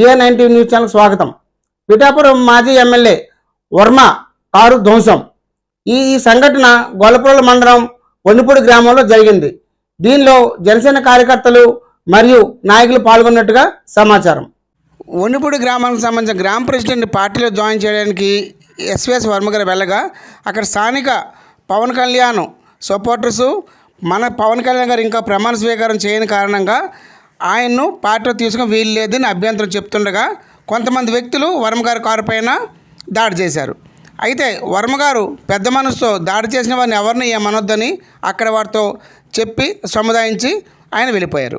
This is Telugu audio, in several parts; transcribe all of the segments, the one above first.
బిఆర్ నైన్టీ న్యూస్ ఛానల్ స్వాగతం. పిఠాపురం మాజీ ఎమ్మెల్యే వర్మ కారు ధ్వంసం. ఈ ఈ సంఘటన గొల్లపురం మండలం వండిపూడి గ్రామంలో జరిగింది. దీనిలో జనసేన కార్యకర్తలు మరియు నాయకులు పాల్గొన్నట్టుగా సమాచారం. వండిపూడి గ్రామానికి సంబంధించిన గ్రామ ప్రెసిడెంట్ పార్టీలో జాయిన్ చేయడానికి ఎస్విఎస్ వర్మ గారు వెళ్ళగా అక్కడ స్థానిక పవన్ కళ్యాణ్ సపోర్టర్సు మన పవన్ కళ్యాణ్ గారు ఇంకా ప్రమాణ స్వీకారం చేయని కారణంగా ఆయన్ను పార్టీలో తీసుకుని వీలు లేదని అభ్యంతరం చెప్తుండగా కొంతమంది వ్యక్తులు వర్మగారు కారు పైన దాడి చేశారు. అయితే వర్మగారు పెద్ద మనసుతో దాడి చేసిన వారిని ఎవరిని ఏమనొద్దని అక్కడ వారితో చెప్పి సముదాయించి ఆయన వెళ్ళిపోయారు.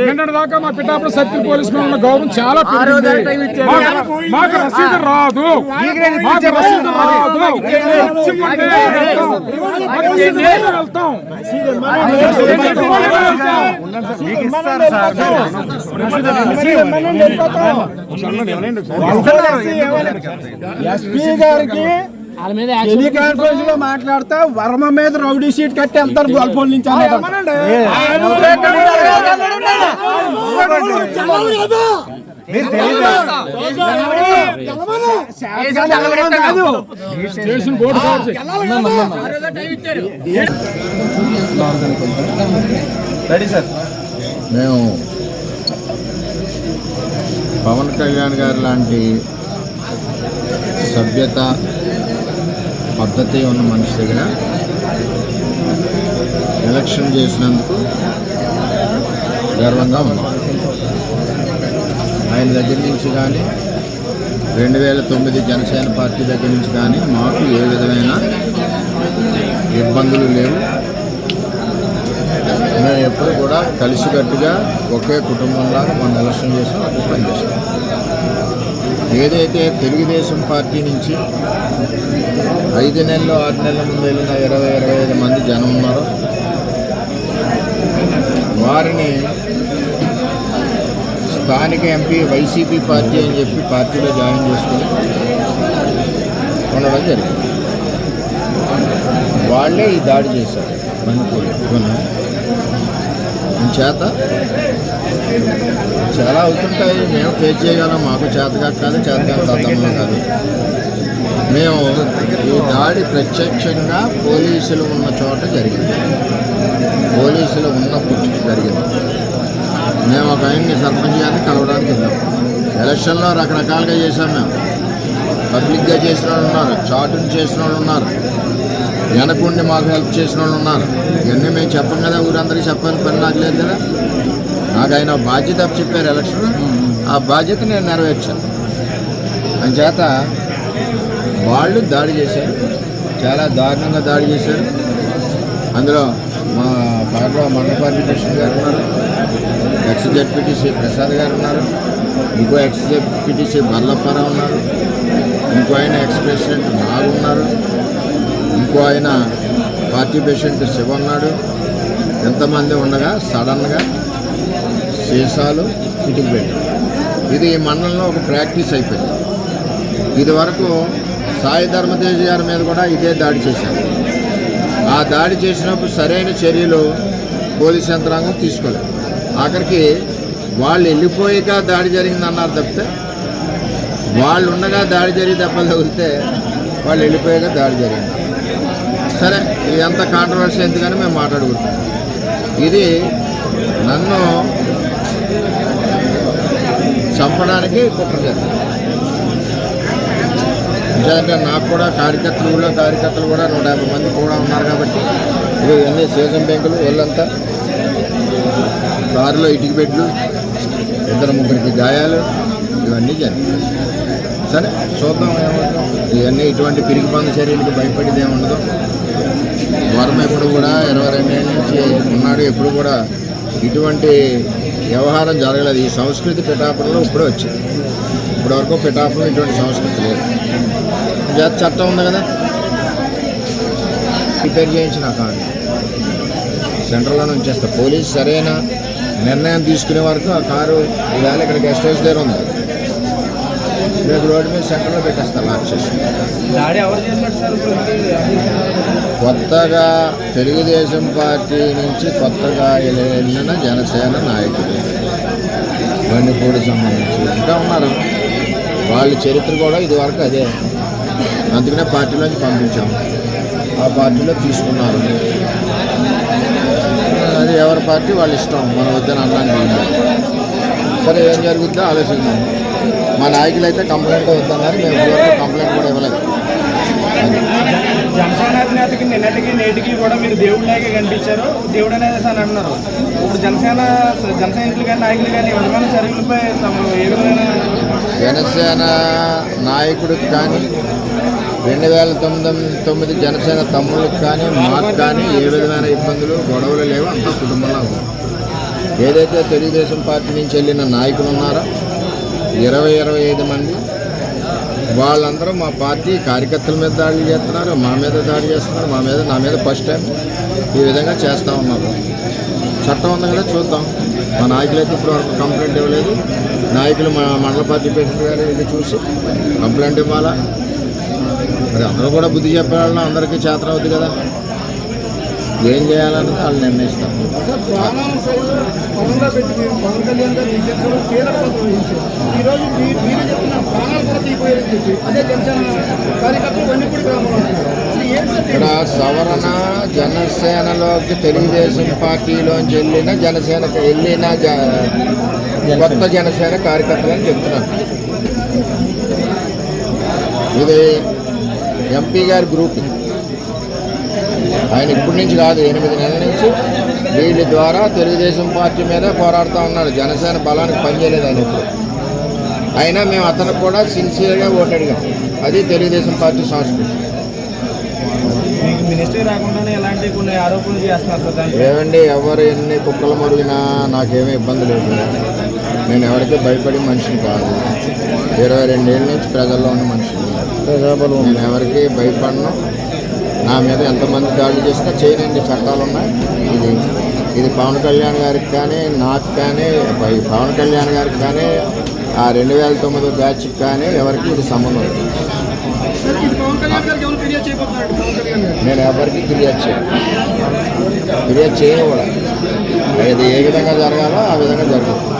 నిన్న దాకా మా పిఠాపురం సత్య పోలీసు మీద ఉన్న గౌరవం చాలా పెరిగింది మాకు- రసీదు రాదు మాకు రసీదు రాదు ఎస్పీ గారికి టెలికాన్ఫరెన్స్లో మాట్లాడితే వర్మ మీద రౌడీ షీట్ కట్టి వెళ్తారు గొల్పొల్ నుంచి. మేము పవన్ కళ్యాణ్ గారు లాంటి సభ్యత పద్ధతి ఉన్న మనిషి దగ్గర ఎలక్షన్ చేసినందుకు గర్వంగా ఉంది ఆయన దగ్గర నుంచి కానీ రెండు వేల తొమ్మిది జనసేన పార్టీ దగ్గర నుంచి కానీ మాకు ఏ విధమైన ఇబ్బందులు లేవు. మేము ఎప్పుడు కూడా కలిసికట్టుగా ఒకే కుటుంబంలాగా మనం ఎలక్షన్ చేసాం అటు పనిచేస్తాం ఏదైతే తెలుగుదేశం పార్టీ నుంచి ఐదు నెలలు ఆరు నెలల ముందు వెళ్ళిన ఇరవై ఇరవై ఐదు మంది జనం ఉన్నారో వారిని స్థానిక ఎంపీ వైసీపీ పార్టీ అని చెప్పి పార్టీలో జాయిన్ చేసుకుని ఉండడం జరిగింది. వాళ్ళే ఈ దాడి చేశారు. మణిపూర్ చేత? చాలా అవుతుంటాయి. మేము ఫేస్ చేయగలం. మాకు చేతగా కాదు చేతగా తతంలో కాదు. మేము ఈ దాడి ప్రత్యక్షంగా పోలీసులు ఉన్న చోట జరిగింది. పోలీసులు ఉన్న ఉన్నప్పుడు జరిగింది. మేము ఒక ఆయన్ని సర్పంచ్ గారిని కలవడానికి వెళ్ళాం. ఎలక్షన్లో రకరకాలుగా చేశాం మేము. పబ్లిక్గా చేసిన వాళ్ళు ఉన్నారు. చాటుని చేసిన వాళ్ళు ఉన్నారు. వెనకుండి మాకు హెల్ప్ చేసిన వాళ్ళు ఉన్నారు. ఇవన్నీ మేము చెప్పం కదా ఊరందరికీ చెప్పాలని పని నాకు లేదు కదా. నాకు ఆయన బాధ్యత చెప్పారు ఎలక్షన్ ఆ బాధ్యత నేను నెరవేర్చాను. అంచేత వాళ్ళు దాడి చేశారు. చాలా దారుణంగా దాడి చేశారు. అందులో మా పార్టీ మండల పార్టీ గారు ఉన్నారు. ఎక్స్ జెడ్పీటీసీ ప్రసాద్ గారు ఉన్నారు. ఇంకో ఎక్స్ జెడ్పీటీసీ బల్లప్పారావు ఉన్నారు. ఇంకో ఆయన ఎక్స్ ప్రెసిడెంట్ నాగు ఉన్నారు. ఇంకో ఆయన పార్టీ పేషెంట్ శివ ఉన్నాడు ఎంతమంది ఉండగా సడన్గా సీసాలు ఇటుకు పెట్టారు ఇది ఈ మండలంలో ఒక ప్రాక్టీస్ అయిపోయింది. ఇది వరకు సాయి ధర్మతేజ్ గారి మీద కూడా ఇదే దాడి చేశారు. ఆ దాడి చేసినప్పుడు సరైన చర్యలు పోలీస్ యంత్రాంగం తీసుకోలేదు. ఆఖరికి వాళ్ళు వెళ్ళిపోయాక దాడి జరిగిందన్నారు తప్పితే వాళ్ళు ఉండగా దాడి జరిగి దెబ్బలు తగిలితే వాళ్ళు వెళ్ళిపోయాక దాడి జరిగింది. సరే ఎంత కాంట్రవర్సీ ఎందుకని మేము మాట్లాడుకుంటాం. ఇది నన్ను చంపడానికి కుట్ర జరిగింది నిజంగా నాకు కూడా కార్యకర్తలు కూడా కార్యకర్తలు కూడా నూట యాభై మంది కూడా ఉన్నారు కాబట్టి ఇవి ఇవన్నీ సీజన్ బ్యాంకులు వీళ్ళంతా కారులో ఇటుక బెడ్లు ఇద్దరు ముగ్గురికి గాయాలు ఇవన్నీ జరిగాయి సరే చూద్దాం ఏమవుతాం ఇవన్నీ ఇటువంటి పిరిగి పంద చర్యలకు భయపడేది ఏమి ఉండదు. వర్మ ఎప్పుడు కూడా ఇరవై రెండేళ్ళ నుంచి ఉన్నాడు ఎప్పుడు కూడా ఇటువంటి వ్యవహారం జరగలేదు. ఈ సంస్కృతి పిఠాపురంలో ఇప్పుడే వచ్చింది. ఇప్పటివరకు పిఠాపురం ఇటువంటి సంస్కృతి లేదు. జాత చట్టం ఉంది కదా? రిపేర్ చేయించిన కాదు. సెంటర్లో నుంచి చేస్తా పోలీస్ సరైన నిర్ణయం తీసుకునే వరకు ఆ కారు ఈవేళ ఇక్కడ గెస్ట్ హౌస్ దగ్గర ఉంది. రేపు రోడ్డు మీద సెంటర్లో సార్ ఇప్పుడు? కొత్తగా తెలుగుదేశం పార్టీ నుంచి కొత్తగా వెళ్ళిన జనసేన నాయకులు. బండిపూడి సంబంధించి ఇంకా ఉన్నారు. వాళ్ళ చరిత్ర కూడా ఇదివరకు అదే. అందుకనే పార్టీలోంచి పంపించాము ఆ పార్టీలో తీసుకున్నారు. అది ఎవరి పార్టీ? వాళ్ళ ఇష్టం. మన వద్దని లేదు. సరే ఏం జరుగుతుందో ఆలోచిద్దాం. మా నాయకులు అయితే కంప్లైంట్ వద్దన్నారు మేము కంప్లైంట్ కూడా ఇవ్వలేదు. జనసేన అధినేతకి నిన్నటికి నేటికి కూడా మీరు దేవుడిలాగే కనిపించారు. దేవుడు అనేది అని అంటున్నారు. ఇప్పుడు జనసేన జన సైనికులు కానీ నాయకులు కానీ విధమైన చర్యలపై తమ ఏ విధమైన జనసేన నాయకుడికి కానీ రెండు వేల తొమ్మిది తొమ్మిది జనసేన తమ్ముళ్ళకి కానీ మాకు కానీ ఏ విధమైన ఇబ్బందులు గొడవలు లేవు. అంతా కుటుంబంలో ఉంది. ఏదైతే తెలుగుదేశం పార్టీ నుంచి వెళ్ళిన నాయకులు ఉన్నారో ఇరవై ఇరవై ఐదు మంది. వాళ్ళందరూ మా పార్టీ కార్యకర్తల మీద దాడులు చేస్తున్నారు మా మీద దాడి చేస్తున్నారు మా మీద నా మీద ఫస్ట్ టైం ఈ విధంగా చేస్తూ ఉన్నారు. చట్టం ఉంది కదా చూద్దాం. మా నాయకులు అయితే ఇప్పుడు వరకు కంప్లైంట్ ఇవ్వలేదు. నాయకులు మా మండల పార్టీ ప్రెసిడెంట్ గారు ఇది చూసి కంప్లైంట్ ఇవ్వాలా? మరి అందరూ కూడా బుద్ధి చెప్పే అందరికీ చేతన అవుద్ది కదా. ఏం చేయాలన్నది వాళ్ళు నిర్ణయిస్తారు. ప్రాణాలను సైతం పవన్గా పెట్టి మీరు పవన్ కళ్యాణ్ గారు నిజంగా కీలక పాత్ర వహించారు. ఈరోజు మీ- మీరు చెప్పిన ప్రాణాలు కూడా తీపోయారని చెప్పి అదే జనసేన కార్యకర్తలు వన్నిపూడి గ్రామంలో ఉంటున్నారు. అసలు ఏం సార్ ఇక్కడ సవరణ జనసేనలోకి తెలుగుదేశం పార్టీలోంచి వెళ్ళిన జనసేనకు వెళ్ళిన జ- కొత్త జనసేన కార్యకర్తలు అని చెప్తున్నాను ఇది ఎంపీ గారి గ్రూప్. ఇది. ఆయన ఇప్పటి నుంచి కాదు ఎనిమిది నెలల నుంచి వీళ్ళ ద్వారా తెలుగుదేశం పార్టీ మీద పోరాడుతూ ఉన్నాడు జనసేన బలానికి పనిచేయలేదు ఆయన ఇప్పుడు. అయినా మేము అతనికి కూడా సిన్సియర్గా ఓటు అడిగాం. అది తెలుగుదేశం పార్టీ సంస్కృతి. ఏమండి ఎవరు ఎన్ని కుక్కలు మరిగినా నాకేమీ ఇబ్బంది లేదు. నేను ఎవరికి భయపడి మనిషిని కాదు. ఇరవై రెండేళ్ళ నుంచి ప్రజల్లో ఉన్న మనిషిని. నేను ఎవరికి భయపడను. నా మీద ఎంతమంది దాడులు చేసినా చేయనండి చట్టాలు ఉన్నాయి. ఇది ఇది పవన్ కళ్యాణ్ గారికి కానీ నాకు కానీ పవన్ కళ్యాణ్ గారికి కానీ ఆ రెండు వేల తొమ్మిది బ్యాచ్కి కానీ ఎవరికి ఇది సంబంధం నేను ఎవరికి ఫిర్యాదు చేయను. ఫిర్యాదు చేయను కూడా. అది ఏ విధంగా జరగాలో ఆ విధంగా జరుగుతుంది.